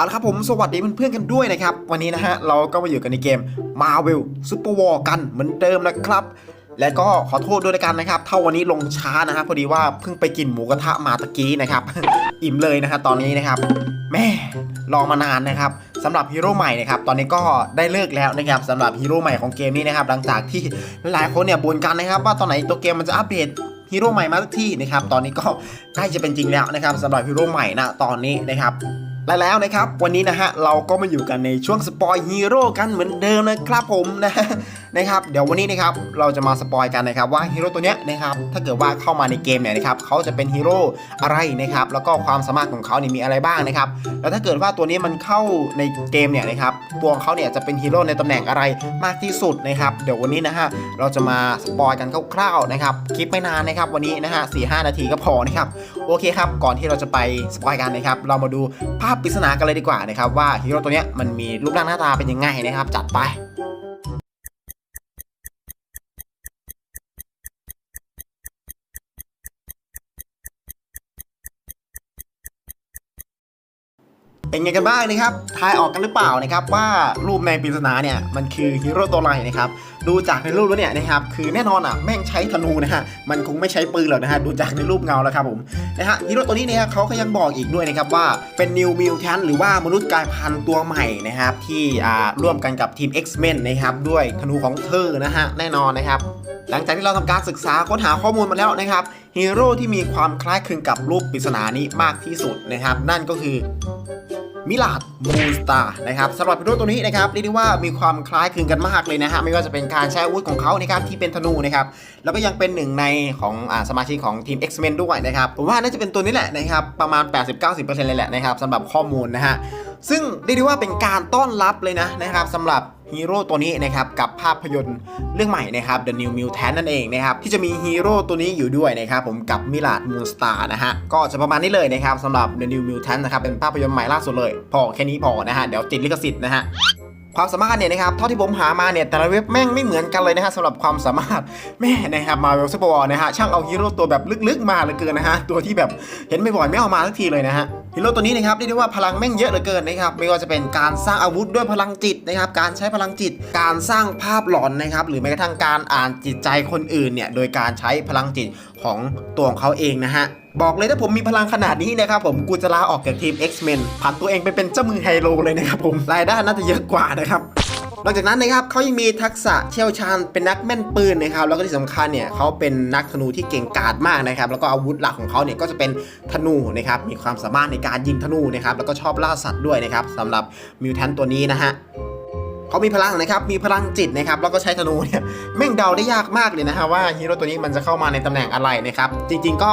เอาละครับผมสวัสดีเพื่อนๆกันด้วยนะครับ วันนี้นะฮะเราก็มาอยู่กันในเกม Marvel Super War กันเหมือนเดิมนะครับ และก็ขอโทษด้วยกันนะครับถ้าวันนี้ลงช้านะฮะพอดีว่าเพิ่งไปกินหมูกระทะมาตะกี้นะครับ อิ่มเลยนะครับตอนนี้นะครับแม่รอมานานนะครับสำหรับฮีโร่ใหม่นะครับตอนนี้ก็ได้เลิกแล้วนะครับสำหรับฮีโร่ใหม่ของเกมนี้นะครับหลังจากที่หลายคนเนี่ยบ่นกันนะครับว่าตอนไหนตัวเกมมันจะอัปเดตฮีโร่ใหม่มาสักทีนะครับตอนนี้ก็ใกล้จะเป็นจริงแล้วนะครับสำหรับฮีโร่ใหม่นะตอนนี้นะครับ และแล้วนะครับ วันนี้นะฮะ เราก็มาอยู่กันในช่วงสปอยฮีโร่กันเหมือนเดิมนะครับผมนะนะครับเดี๋ยววันนี้นะครับเราจะมาสปอยกันนะครับว่าฮีโร่ตัวเนี้ยนะครับถ้าเกิดว่าเข้ามาในเกมเนี่ยนะครับเขาจะเป็นฮีโร่อะไรนะครับแล้วก็ความสามารถของเขาเนี่ยมีอะไรบ้างนะครับแล้วถ้าเกิดว่าตัวนี้มันเข้าในเกมเนี่ยนะครับตัวของเขาเนี่ยจะเป็นฮีโร่ในตำแหน่งอะไรมากที่สุดนะครับเดี๋ยววันนี้นะฮะเราจะมาสปอยกันคร่าวๆนะครับคลิปไม่นานนะครับวันนี้นะฮะสี่ห้านาทีก็พอนะครับโอเคครับก่อนที่เราจะไปสปอยกันนะครับเรามาดูภาพปริศนากันเลยดีกว่านะครับว่าฮีโร่ตัวเนี้ยมันมีรูปร่างหน้าตาเป็นยังไงนะครับจัดไป เป็นไงกันบ้างนะครับ ทายออกกันหรือเปล่านะครับว่ารูปในปริศนาเนี่ยมันคือฮีโร่ตัวอะไรนะครับ ดูจากในรูปแล้วเนี่ยนะครับคือแน่นอนอะแม่งใช้ธนูนะฮะมันคงไม่ใช้ปืนหรอกนะฮะดูจากในรูปเงาแล้วครับผมนะฮะฮีโร่ตัวนี้เนี่ยเขาก็ยังบอกอีกด้วยนะครับว่าเป็น New Mutant หรือว่ามนุษย์กายพันธุ์ตัวใหม่นะครับที่อ่าร่วมกันกับทีม X-Men นะครับด้วยธนูของเธอนะฮะแน่นอนนะครับหลังจากที่เราทำการศึกษาค้นหาข้อมูลมาแล้วนะครับฮีโร่ที่มีความคล้ายคลึงกับรูปปริศนานี้มากที่สุดนะครับ นั่นก็คือ มิลาดมูสตาร์นะครับสำหรับพิโรตัวนี้นะครับเรียกได้ว่ามีความคล้ายคลึงกันมากเลยนะฮะไม่ว่าจะเป็นการใช้อาวุธของเขานะครับที่เป็นธนูนะครับแล้วก็ยังเป็นหนึ่งในของอสมาชิกของทีม X-Men ด้วยนะครับผมว่าน่าจะเป็นตัวนี้แหละนะครับประมาณ 80-90%เลยแหละนะครับสำหรับข้อมูลนะฮะซึ่งเรียกได้ว่าเป็นการต้อนรับเลยนะนะครับสำหรับ ฮีโร่ตัวนี้นะครับกับภาพยนตร์เรื่องใหม่นะครับ The New Mutant นั่นเองนะครับที่จะมีฮีโร่ตัวนี้อยู่ด้วยนะครับผมกับมิลาดมูนสตาร์นะฮะก็จะประมาณนี้เลยนะครับสำหรับ The New Mutant นะครับเป็นภาพยนตร์ใหม่ล่าสุดเลย พอแค่นี้พอนะฮะเดี๋ยวติดลิขสิทธิ์นะฮะ ความสามารถเนี่ยนะครับเท่าที่ผมหามาเนี่ยแต่ละเว็บแม่งไม่เหมือนกันเลยนะฮะสำหรับความสามารถแม่นะครับมาเวลซูเปอร์วอลนะฮะช่างเอาฮีโร่ตัวแบบลึกๆมาเหลือเกินนะฮะตัวที่แบบเห็นบ่อยๆไม่เอามาสักทีเลยนะฮะฮีโร่ตัวนี้นะครับเรียกได้ว่าพลังแม่งเยอะเหลือเกินนะครับไม่ว่าจะเป็นการสร้างอาวุธด้วยพลังจิตนะครับการใช้พลังจิต การสร้างภาพหลอนนะครับหรือแม้กระทั่งการอ่านจิตใจคนอื่นเนี่ยโดยการใช้พลังจิต ของตัวของเขาเองนะฮะ บอกเลยถ้าผมมีพลังขนาดนี้นะครับผมกูจะลาออกจากทีม X-Men ผ่านตัวเองไปเป็นเจ้ามือไฮโลเลยนะครับผมรายได้น่าจะเยอะกว่านะครับนอกจากนั้นนะครับเขายังมีทักษะเชี่ยวชาญเป็นนักแม่นปืนนะครับแล้วก็ที่สำคัญเนี่ยเขาเป็นนักธนูที่เก่งกาจมากนะครับแล้วก็อาวุธหลักของเขาเนี่ยก็จะเป็นธนูนะครับมีความสามารถในการยิงธนูนะครับแล้วก็ชอบล่าสัตว์ด้วยนะครับสำหรับมิวแทนตัวนี้นะฮะ เขามีพลังนะครับมีพลังจิตนะครับแล้วก็ใช้ธนูเนี่ยแม่งเดาได้ยากมากเลยนะฮะว่าฮีโร่ตัวนี้มันจะเข้ามาในตำแหน่งอะไรนะครับจริงๆก็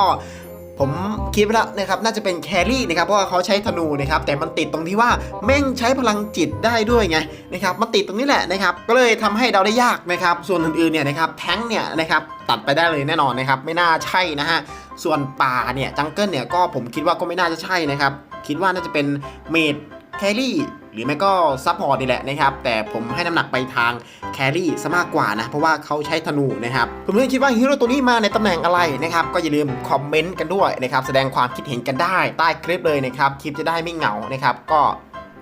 ผมคิดไว้แล้วนะครับน่าจะเป็นแครี่นะครับเพราะว่าเขาใช้ธนูนะครับแต่มันติดตรงที่ว่าแม่งใช้พลังจิตได้ด้วยไงนะครับมันติดตรงนี้แหละนะครับก็เลยทำให้เดาได้ยากนะครับส่วนอื่นๆเนี่ยนะครับแท้งเนี่ยนะครับตัดไปได้เลยแน่นอนนะครับไม่น่าใช่นะฮะส่วนป่าเนี่ยจังเกิลเนี่ยก็ผมคิดว่าก็ไม่น่าจะใช่นะครับคิดว่าน่าจะเป็นเมด แครี่หรือไม่ก็ซัพพอร์ตนี่แหละนะครับ แต่ผมให้น้ำหนักไปทางแครี่ซะมากกว่านะ เพราะว่าเขาใช้ธนูนะครับ ผมเลยคิดว่าฮีโร่ตัวนี้มาในตำแหน่งอะไรนะครับ ก็อย่าลืมคอมเมนต์กันด้วยนะครับ แสดงความคิดเห็นกันได้ใต้คลิปเลยนะครับ คลิปจะได้ไม่เหงานะครับ ก็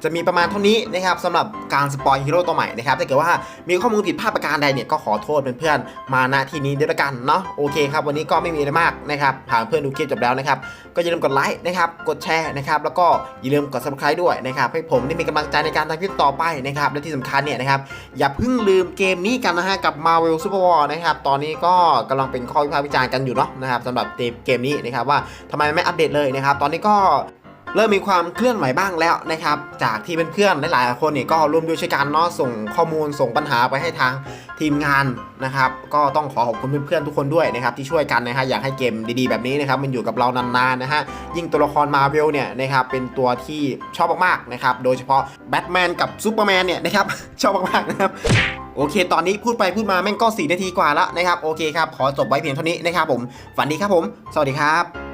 จะมีประมาณเท่านี้นะครับสำหรับการสปอยฮีโร่ตัวใหม่นะครับถ้าเกิดว่ามีข้อมูลผิดพลาดประการใดเนี่ยก็ขอโทษเพื่อนๆมาณที่นี้ด้วยละกันเนาะโอเคครับวันนี้ก็ไม่มีอะไรมากนะครับหากเพื่อนดูคลิปจบแล้วนะครับก็อย่าลืมกดไลค์นะครับกดแชร์นะครับแล้วก็อย่าลืมกด subscribe ด้วยนะครับให้ผมได้มีกำลังใจในการทำคลิปต่อไปนะครับและที่สำคัญเนี่ยนะครับอย่าเพิ่งลืมเกมนี้กันนะฮะกับ Marvel Super War นะครับตอนนี้ก็กำลังเป็นข้อวิพากษ์วิจารณ์กันอยู่เนาะนะครับสำหรับเกมนี้นะครับว่าทำไมไม่อัปเดตเลยนะครับตอนนี้ก็ เริ่มมีความเคลื่อนไหวบ้างแล้วนะครับ จากที่เพื่อนๆหลายๆคนเนี่ยก็ร่วมด้วยช่วยกันเนาะส่งข้อมูลส่งปัญหาไปให้ทางทีมงานนะครับ ก็ต้องขอขอบคุณเพื่อนๆทุกคนด้วยนะครับที่ช่วยกันนะฮะอยากให้เกมดีๆแบบนี้นะครับมันอยู่กับเรานานๆนะฮะยิ่งตัวละครมาเวลเนี่ยนะครับเป็นตัวที่ชอบมากๆนะครับโดยเฉพาะแบทแมนกับซูเปอร์แมนเนี่ยนะครับชอบมากๆนะครับโอเค ตอนนี้พูดไปพูดมาแม่งก็ 4 นาทีกว่าแล้วนะครับ โอเคครับ ขอจบไว้เพียงเท่านี้นะครับผม ฝันดีครับผม สวัสดีครับ